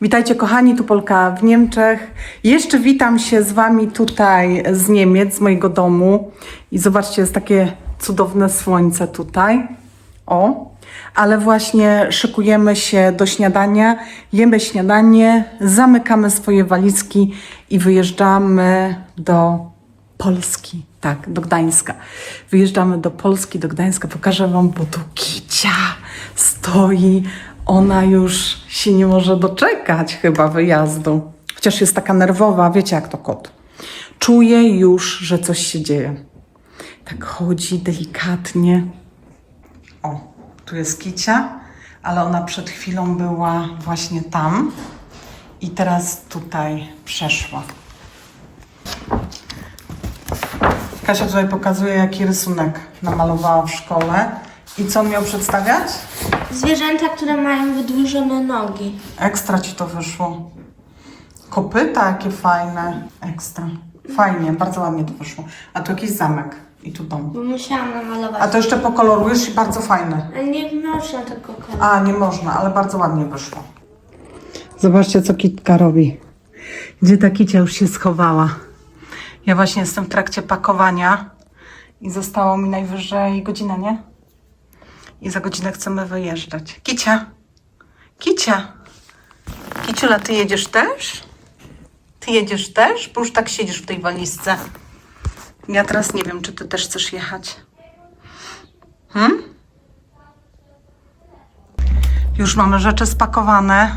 Witajcie kochani, tu Polka w Niemczech. Jeszcze witam się z Wami tutaj z Niemiec, z mojego domu. I zobaczcie, jest takie cudowne słońce tutaj. O, ale właśnie szykujemy się do śniadania, jemy śniadanie, zamykamy swoje walizki i wyjeżdżamy do Polski. Tak, do Gdańska. Wyjeżdżamy do Polski, do Gdańska. Pokażę Wam, bo tu Kicia stoi. Ona już się nie może doczekać chyba wyjazdu. Chociaż jest taka nerwowa, wiecie jak to kot. Czuje już, że coś się dzieje. Tak chodzi delikatnie. O, tu jest Kicia, ale ona przed chwilą była właśnie tam i teraz tutaj przeszła. Kasia tutaj pokazuje, jaki rysunek namalowała w szkole. I co on miał przedstawiać? Zwierzęta, które mają wydłużone nogi. Ekstra ci to wyszło. Kopyta jakie fajne. Ekstra. Fajnie, bardzo ładnie to wyszło. A tu jakiś zamek. I tu dom. Bo musiałam namalować. A to jeszcze pokolorujesz i bardzo fajne. A nie można tego kolorować. A, nie można, ale bardzo ładnie wyszło. Zobaczcie, co Kitka robi. Gdzie ta Kicia już się schowała. Ja właśnie jestem w trakcie pakowania i zostało mi najwyżej godzina, nie? I za godzinę chcemy wyjeżdżać. Kicia! Kicia! Kiciula, ty jedziesz też? Ty jedziesz też? Bo już tak siedzisz w tej walizce. Ja teraz nie wiem, czy ty też chcesz jechać. Hmm? Już mamy rzeczy spakowane.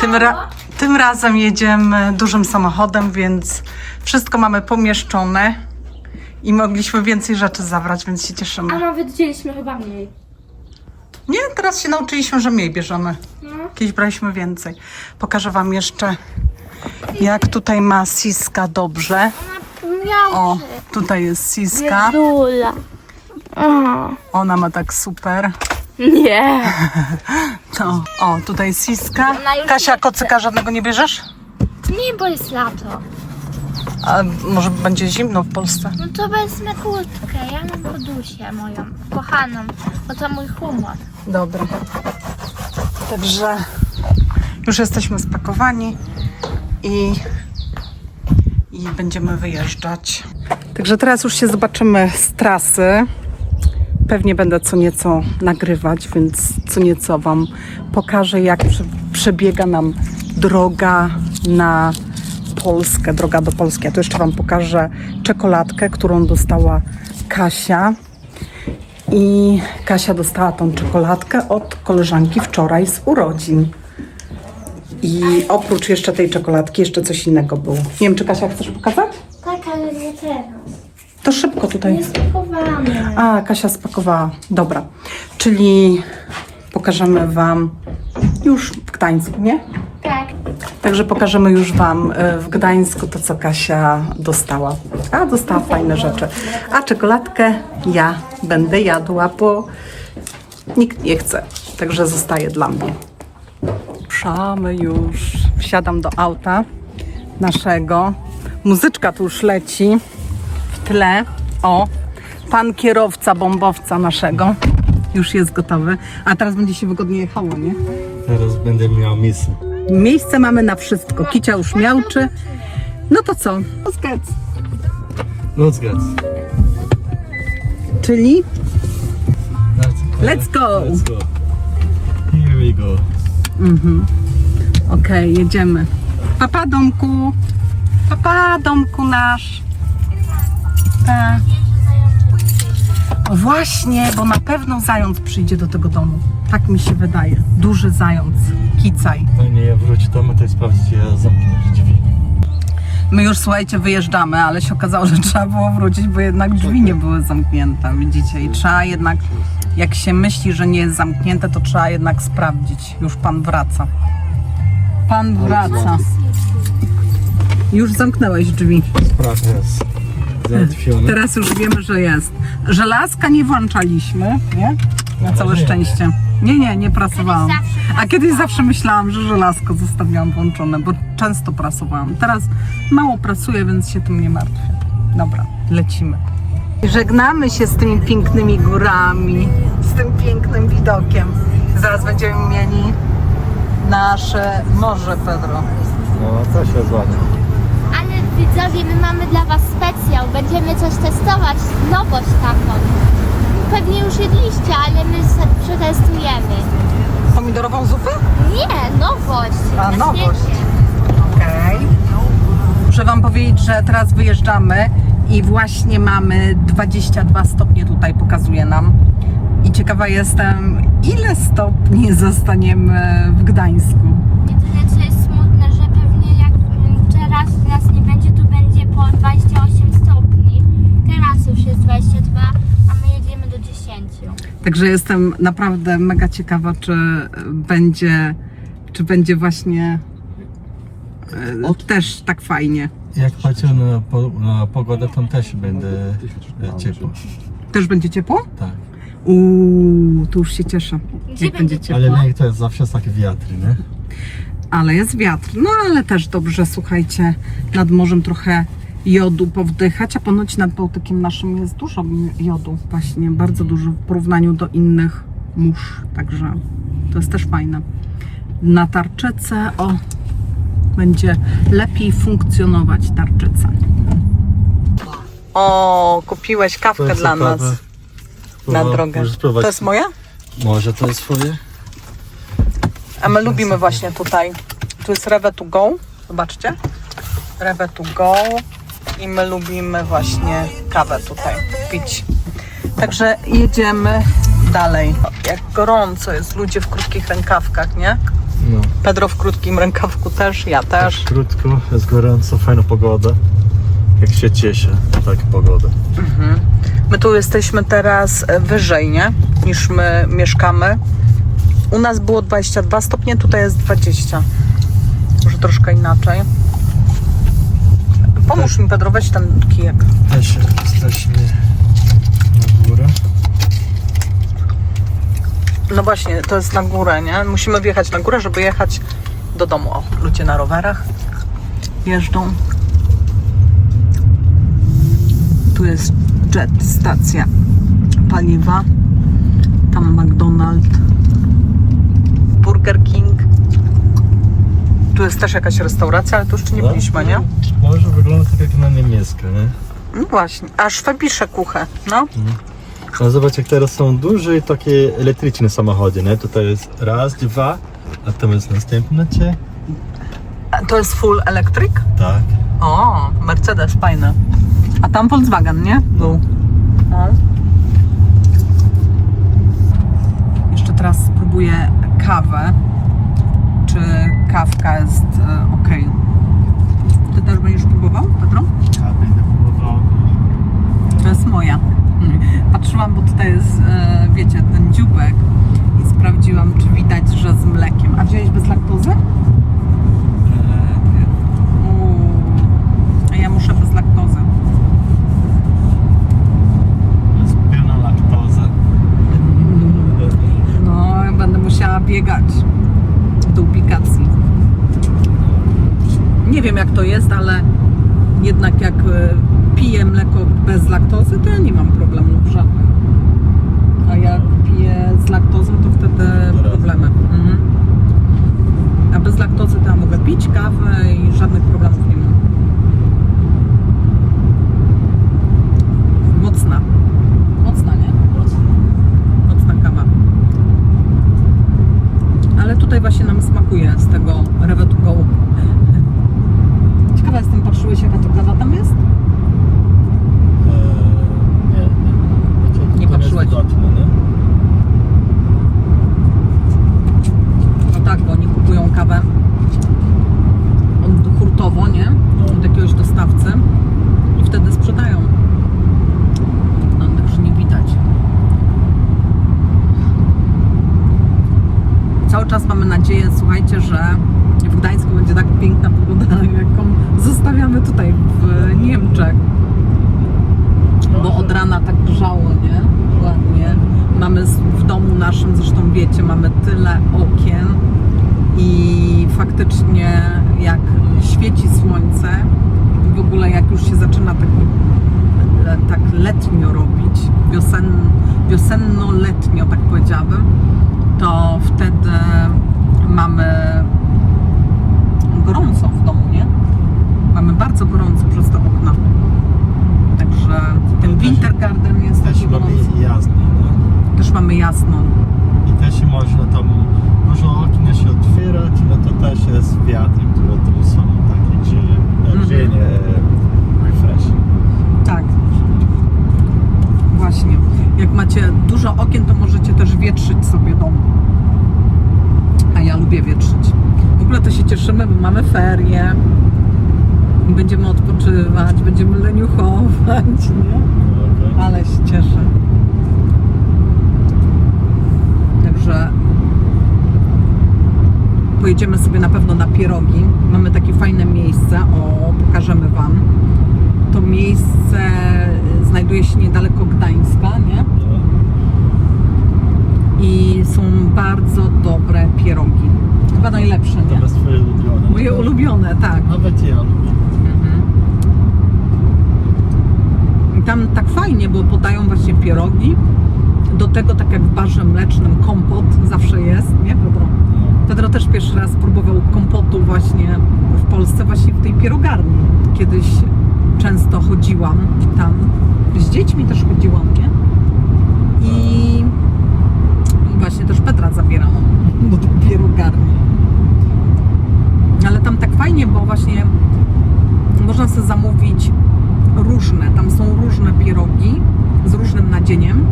Tym, ra- tym razem jedziemy dużym samochodem, więc wszystko mamy pomieszczone i mogliśmy więcej rzeczy zabrać, więc się A cieszymy. nawet wzięliśmy chyba mniej. Nie, teraz się nauczyliśmy, że mniej bierzemy. No. Kiedyś braliśmy więcej. Pokażę Wam jeszcze, jak tutaj ma Siska dobrze. O, tutaj jest Siska. Dula. Ona ma tak super. Nie. O, tutaj Siska. Ona już Kasia, kocyka żadnego nie bierzesz? Nie, bo jest lato. A może będzie zimno w Polsce? No to wezmę kurtkę. Ja mam podusię moją, kochaną. Bo to mój humor. Dobra. Także już jesteśmy spakowani i, i będziemy wyjeżdżać. Także teraz już się zobaczymy z trasy. Pewnie będę co nieco nagrywać, więc co nieco Wam pokażę, jak prze- przebiega nam droga na Polskę, droga do Polski. A tu jeszcze Wam pokażę czekoladkę, którą dostała Kasia. I Kasia dostała tą czekoladkę od koleżanki wczoraj z urodzin. I oprócz jeszcze tej czekoladki, jeszcze coś innego było. Nie wiem, czy Kasia chcesz pokazać? Tak, ale nie teraz. To szybko tutaj. Nie spakowane. A, Kasia spakowała. Dobra. Czyli pokażemy Wam już w Gdańsku, nie? Tak. Także pokażemy już Wam e, w Gdańsku to, co Kasia dostała. A, dostała fajne rzeczy. A czekoladkę ja będę jadła, bo nikt nie chce. Także zostaje dla mnie. Ruszamy już. Wsiadam do auta naszego. Muzyczka tu już leci w tle. O, pan kierowca bombowca naszego już jest gotowy. A teraz będzie się wygodnie jechało, nie? Teraz będę miał miejsce. Miejsce mamy na wszystko. Kicia już miałczy. No to co? Zgadz. No zgadz. Czyli Let's, go. Let's go. Here we go. okej, jedziemy. Papa domku. Papa domku nasz. Tak. O właśnie, bo na pewno zając przyjdzie do tego domu. Tak mi się wydaje. Duży zając. Kicaj. Fajnie, ja wróci domu, to sprawdzić, ja zamknę drzwi. My już słuchajcie, wyjeżdżamy, ale się okazało, że trzeba było wrócić, bo jednak drzwi nie były zamknięte, widzicie? I trzeba jednak, jak się myśli, że nie jest zamknięte, to trzeba jednak sprawdzić. Już pan wraca. Pan wraca. Już zamknęłeś drzwi. Sprawa jest załatwiona. Teraz już wiemy, że jest. Żelazka nie włączaliśmy, nie? Na całe nie. szczęście. Nie, nie, nie prasowałam. A kiedyś zawsze myślałam, że żelazko zostawiłam włączone, bo często prasowałam. Teraz mało prasuję, więc się tym nie martwię. Dobra, lecimy. Żegnamy się z tymi pięknymi górami, z tym pięknym widokiem. Zaraz będziemy mieli nasze morze, Pedro. No, też jest ładnie. Ale widzowie, my mamy dla Was specjał. Będziemy coś testować, nowość taką. Pewnie już jedliście, ale my przetestujemy. Pomidorową zupę? Nie, nowość. A, na nowość. świecie. Okej. Muszę Wam powiedzieć, że teraz wyjeżdżamy i właśnie mamy 22 stopnie tutaj pokazuje nam. I ciekawa jestem, ile stopni zostaniemy w Gdańsku. Jedyne co jest smutne, że pewnie jak mm, teraz nas nie będzie, to będzie po 28 stopni. Teraz już jest 22, a my jedziemy do 10. Także jestem naprawdę mega ciekawa, czy będzie, czy będzie właśnie e, Od- też tak fajnie. Jak patrzę na, po, na pogodę, tam też będę e, ciepło. Też będzie ciepło? Tak. Uuu, to już się cieszę. Gdzie Jak będzie będzie ciepło. Ale lęk to jest zawsze taki wiatr, nie? Ale jest wiatr. No ale też dobrze, słuchajcie, nad morzem trochę jodu powdychać, a ponoć nad Bałtykiem naszym jest dużo jodu, właśnie bardzo dużo w porównaniu do innych mórz, także to jest też fajne. Na tarczyce, o, będzie lepiej funkcjonować tarczyca. O, kupiłeś kawkę dla nas na drogę. To jest moja? Może to jest twoje? A my lubimy właśnie tutaj. Tu jest Rewe to go. Zobaczcie. Rewe to go. I my lubimy właśnie kawę tutaj pić. Także jedziemy dalej. Jak gorąco jest, ludzie w krótkich rękawkach, nie? No. Pedro w krótkim rękawku też, ja też. Krótko, jest gorąco, fajna pogoda. Jak się cieszę na taką pogodę. My tu jesteśmy teraz wyżej, nie? Niż my mieszkamy. U nas było 22 stopnie, tutaj jest 20. Może troszkę inaczej. Pomóż mi, Pedro, weź ten kijek. Też jesteśmy na górę. No właśnie, to jest na górę, nie? Musimy wjechać na górę, żeby jechać do domu. O, ludzie na rowerach jeżdżą. Tu jest jet, stacja paliwa. Tam McDonald's. Burger King. Tu jest też jakaś restauracja, ale tu jeszcze nie byliśmy, nie? Może wygląda tak jak na niemieckie, nie? No właśnie, aż Febisze kuchę, no. No zobacz jak teraz są duże takie elektryczne samochody, nie? Tutaj jest raz, dwa, a tam jest następne. A To jest full electric? Tak. O, Mercedes, fajny. A tam Volkswagen, nie? Był. No. Jeszcze teraz spróbuję kawę. Czy kawka jest e, ok? Ty też będziesz próbował, Pedro? Ja będę próbował. To jest moja. Patrzyłam, bo tutaj jest, e, wiecie, ten dziubek i sprawdziłam, czy widać, że z mlekiem. A wziąłeś bez laktozy? A ja muszę bez laktozy. Jest pełna laktoza. No, będę musiała biegać do ubikacji. Nie wiem jak to jest, ale jednak jak e, piję mleko bez laktozy, to ja nie mam problemów żadnych. A jak piję z laktozą, to wtedy problemy. Mhm. A bez laktozy to ja mogę pić kawę i żadnych problemów nie mam. Mocna, nie? Mocna kawa. Ale tutaj właśnie nam smakuje z tego Rewe to go. Ciekawa jestem, patrzyłeś jaka to kawa tam jest? Nie, patrzyłeś. No tak, bo oni kupują kawę od hurtowo, nie? Od jakiegoś dostawcy i wtedy sprzedają. No, także nie widać. Cały czas mamy nadzieję, słuchajcie, że w Gdańsku będzie tak piękna pogoda, jaką zostawiamy tutaj w Niemczech. Bo od rana tak grzało, nie? Ładnie. Mamy w domu naszym, zresztą wiecie, mamy tyle okien i faktycznie jak świeci słońce, w ogóle jak już się zaczyna tak, tak letnio robić, wiosen, wiosenno-letnio tak powiedziałabym, to wtedy mamy gorąco w domu, nie? Mamy bardzo gorąco przez te okna. Także ten Winter Garden jest Też taki mamy gorący. jasno, no. Też mamy jasno. I też można tam dużo okien się otwierać, no to też jest wiatry, które tam są takie, że Mhm. dzień refresh. Tak. Właśnie. Jak macie dużo okien, to możecie też wietrzyć sobie dom. A ja lubię wietrzyć. W ogóle to się cieszymy, bo mamy ferie. Będziemy odpoczywać, będziemy leniuchować, nie? Ale się cieszę. Także pojedziemy sobie na pewno na pierogi. Mamy takie fajne miejsce. O, pokażemy Wam. To miejsce znajduje się niedaleko Gdańska, nie? No. I są bardzo dobre pierogi. Chyba najlepsze, To nie? jest twoje ulubione. Moje ulubione, tak. Nawet ja lubię. I tam tak fajnie, bo podają właśnie pierogi. Do tego, tak jak w barze mlecznym, kompot zawsze jest, nie Pedro? Pedro też pierwszy raz próbował kompotu właśnie w Polsce, właśnie w tej pierogarni. Kiedyś często chodziłam tam. Z dziećmi też chodziłam, nie? I, właśnie też Petra zabierałam do tej pierogarni. Ale tam tak fajnie, bo właśnie można sobie zamówić różne, tam są różne pierogi z różnym nadzieniem,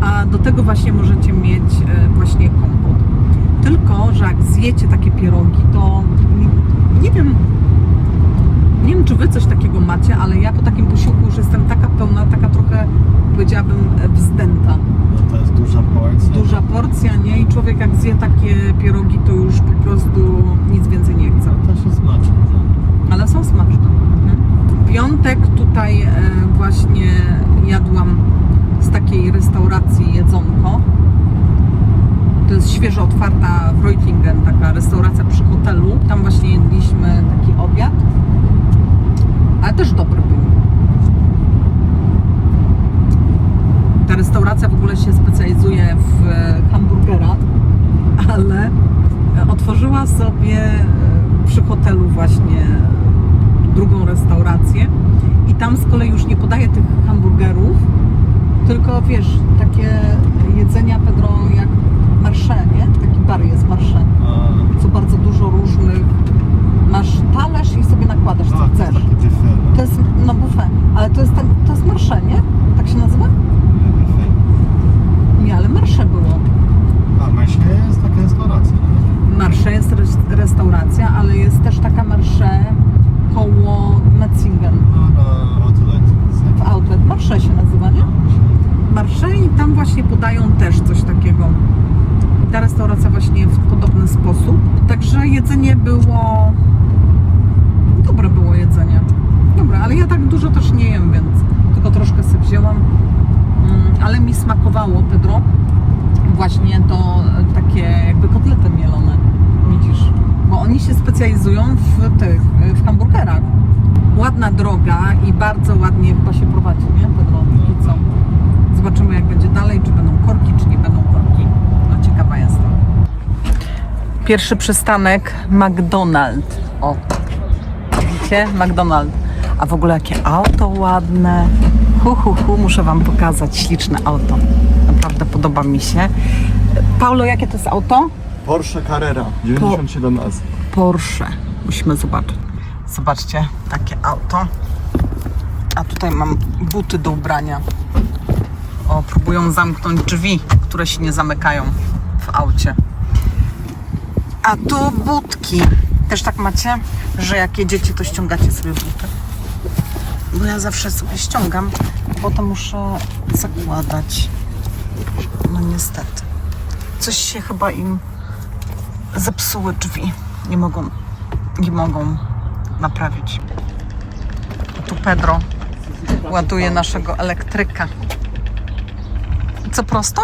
a do tego właśnie możecie mieć e, właśnie kompot. Tylko, że jak zjecie takie pierogi, to nie, wiem, nie wiem, czy wy coś takiego macie, ale ja po takim posiłku już jestem taka pełna, taka trochę, powiedziałabym, e, wzdęta. No to jest duża porcja. Duża porcja, nie? I człowiek jak zje takie pierogi, to już po prostu nic więcej nie chce To jest smaczne. ale są smaczne. W piątek tutaj e, właśnie jadłam z takiej restauracji jedzonko. To jest świeżo otwarta w Reutlingen, taka restauracja przy hotelu. Tam właśnie jedliśmy taki obiad, ale też dobry był. Ta restauracja w ogóle się specjalizuje w e, hamburgerach, ale otworzyła sobie e, przy hotelu właśnie drugą restaurację i tam z kolei już nie podaje tych hamburgerów, tylko wiesz, takie jedzenia Pedro jak marsze, nie? Taki bar jest marsze, co bardzo dużo różnych. Masz talerz i sobie nakładasz co a, to jest chcesz. no. To jest no buffet, ale to jest, ten, to jest marsze, nie? Tak się nazywa? Nie, ale marsze było. A, myślę, jest taka restauracja. Marsze jest res- restauracja, ale jest też taka marsze koło Metzingen. Outlet. W outlet Marsze się nazywa, nie? Marsze i tam właśnie podają też coś takiego. Ta restauracja właśnie w podobny sposób. Także jedzenie było. Dobre było jedzenie. Dobre, ale ja tak dużo też nie jem, więc tylko troszkę sobie wzięłam. Mm, Ale mi smakowało, Pedro, właśnie to e, takie jakby kotlety mielone. Bo oni się specjalizują w tych, w hamburgerach. Ładna droga i bardzo ładnie chyba się prowadzi, nie Pedro? I co? Zobaczymy jak będzie dalej, czy będą korki, czy nie będą korki. No ciekawa jestem. Pierwszy przystanek McDonald's. O, widzicie? McDonald's. A w ogóle jakie auto ładne. Hu, hu, hu, muszę Wam pokazać śliczne auto. Naprawdę podoba mi się. Paulo, jakie to jest auto? Porsche Carrera, 97 S. Porsche. Musimy zobaczyć. Zobaczcie, takie auto. A tutaj mam buty do ubrania. O, próbują zamknąć drzwi, które się nie zamykają w aucie. A tu budki. Też tak macie, że jak jedziecie, to ściągacie sobie buty? Bo ja zawsze sobie ściągam, a potem muszę zakładać. No niestety. Coś się chyba im zepsuły drzwi. Nie mogą, nie mogą naprawić. Tu Pedro ładuje naszego elektryka. Co prosto?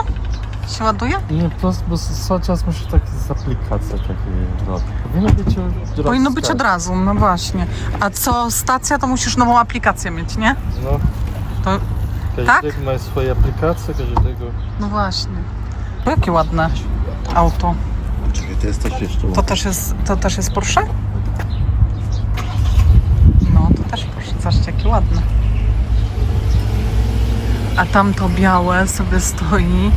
Się ładuje? Nie, to bo czas muszę tak z aplikacji takie robić. Powinno być od razu. Powinno być od razu, no właśnie. A co stacja, to musisz nową aplikację mieć, nie? No, To, każdego Tak? ma swoje aplikacje, każdego. no właśnie. Jakie ładne auto. To jest coś jeszcze. To też jest, to też jest Porsche? No, to też Porsche. Zobaczcie, jakie ładne. A tam to białe sobie stoi.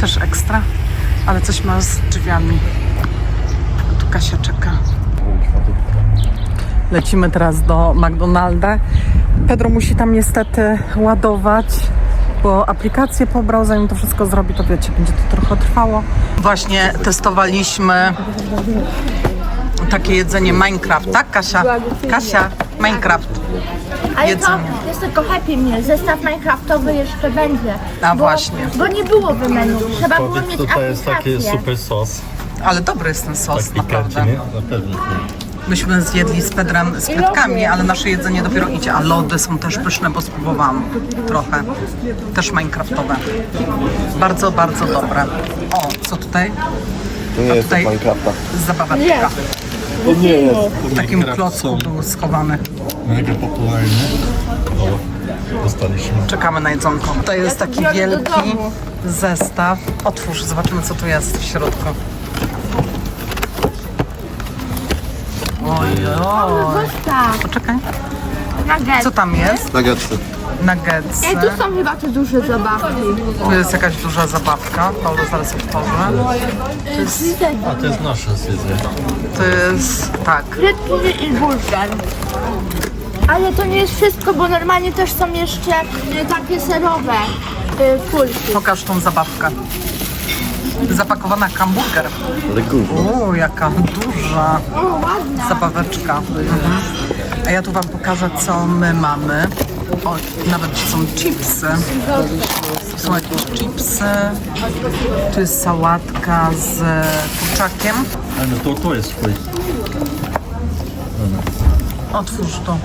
Też ekstra. Ale coś ma z drzwiami. Tu Kasia czeka. Lecimy teraz do McDonalda. Pedro musi tam niestety ładować, bo aplikację pobrał, zanim to wszystko zrobi, to wiecie, będzie to trochę trwało. Właśnie testowaliśmy takie jedzenie Minecraft, tak Kasia? Kasia, Minecraft. Ale to Jedzenie. jest tylko Happy Meal. Zestaw Minecraftowy jeszcze będzie. A bo, właśnie. Bo nie było w menu. Trzeba było Powiedz, mieć tutaj jest taki aplikację. super sos. Ale dobry jest ten sos, Tak naprawdę. nie? Na pewno. Myśmy zjedli z Pedrem z kwiatkami, ale nasze jedzenie dopiero idzie. A lody są też pyszne, bo spróbowałam trochę. Też Minecraftowe. Bardzo, bardzo dobre. O, co tutaj? To nie jest tutaj- Minecrafta. Zabaweczka. To nie jest. W takim klocku był schowany. Mega popularny. O, dostaliśmy. Czekamy na jedzonko. To jest taki wielki zestaw. Otwórz, zobaczymy co tu jest w środku. Oj, oj. Zostaw. Poczekaj. Nuggets. Co tam jest? Nuggetsy. Nuggetsy. Ej, tu są chyba te duże zabawki. Tu jest jakaś duża zabawka. Paulo zaraz otworzy. A to jest nasza zjedzenie. To jest, tak. Frytki i burger. Ale to nie jest wszystko, bo normalnie też są jeszcze y, takie serowe y, kulki. Pokaż tą zabawkę. Zapakowana hamburger. Ale gówno. O, jaka duża zabaweczka. Mhm. A ja tu Wam pokażę, co my mamy. O, nawet są chipsy. Są jakieś chipsy. Tu jest sałatka z kurczakiem. A no to, to jest twój. Otwórz to.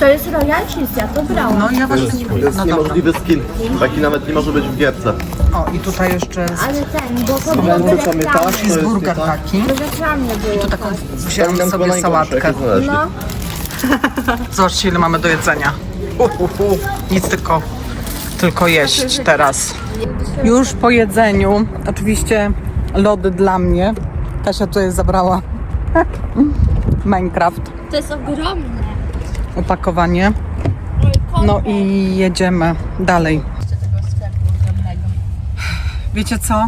To jest Royal Cheese, ja to brałam. No i ja właśnie... To jest No dobra. niemożliwy skin. Taki nawet nie może być w gierce. O, i tutaj jeszcze jest Ale ten, bo to było Ręce co my tak? reklamy. cheeseburger taki. To było. Tu taką wziąłem sobie sałatkę. No, Zobaczcie, ile mamy do jedzenia. Uh, uh, uh. Nic tylko, tylko jeść teraz. Już po jedzeniu, oczywiście lody dla mnie. Kasia tutaj zabrała Minecraft, to jest ogromne. Opakowanie. No i jedziemy dalej. Wiecie co?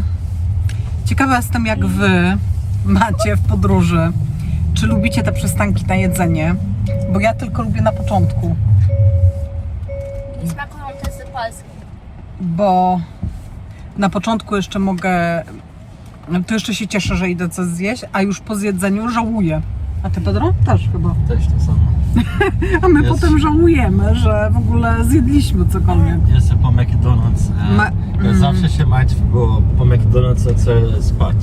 Ciekawa jestem, jak wy macie w podróży. Czy lubicie te przystanki na jedzenie? Bo ja tylko lubię na początku. I smakują te z Polski. bo na początku jeszcze mogę, to jeszcze się cieszę, że idę coś zjeść, a już po zjedzeniu żałuję. A ty Pedro? Też chyba. Też to samo. A my Jest. potem żałujemy, że w ogóle zjedliśmy cokolwiek. Jestem po McDonald's. e, Ma- ja mm. Zawsze się martwię, bo po McDonald's chcę spać.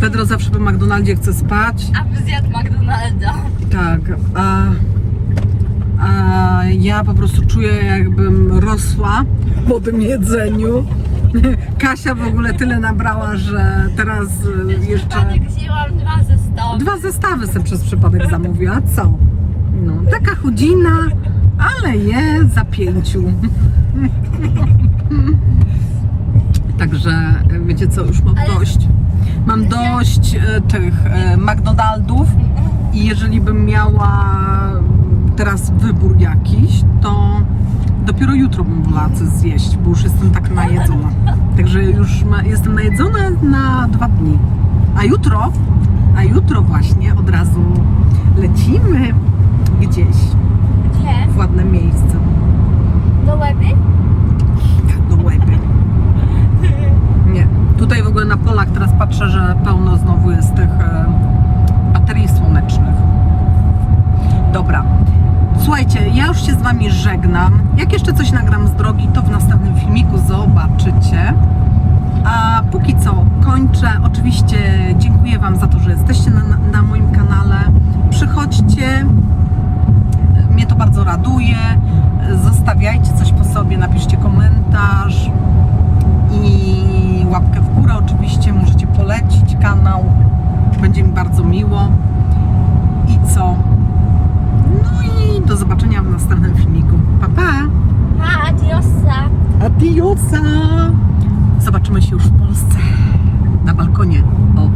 Pedro zawsze po McDonaldzie chce spać. A wy zjadł McDonalda. Tak, a, a ja po prostu czuję, jakbym rosła po tym jedzeniu. Kasia w ogóle tyle nabrała, że teraz y, jeszcze... Przypadek wzięłam dwa zestawy. Dwa zestawy sobie przez przypadek zamówiła. Co? Taka chudzina, ale je za pięciu. Także wiecie co, już mam dość. Mam dość e, tych e, McDonaldów i jeżeli bym miała teraz wybór jakiś, to dopiero jutro bym wolała coś zjeść, bo już jestem tak najedzona. Także już ma, jestem najedzona na dwa dni. A jutro, a jutro właśnie od razu lecimy gdzieś Gdzie? w ładne miejsce. Do łeby? Tak, do łeby. Nie. Tutaj w ogóle na polach teraz patrzę, że pełno znowu jest tych e, baterii słonecznych. Dobra. Słuchajcie, ja już się z Wami żegnam. Jak jeszcze coś nagram z drogi, to w następnym filmiku zobaczycie. A póki co kończę. Oczywiście dziękuję Wam za to, że jesteście na, na moim kanale. Przychodźcie. Mnie to bardzo raduje. Zostawiajcie coś po sobie, napiszcie komentarz i łapkę w górę. Oczywiście możecie polecić kanał. Będzie mi bardzo miło. I co? No i do zobaczenia w następnym filmiku. Pa, pa! A, adiosa. Adiosa! Zobaczymy się już w Polsce. na balkonie. O,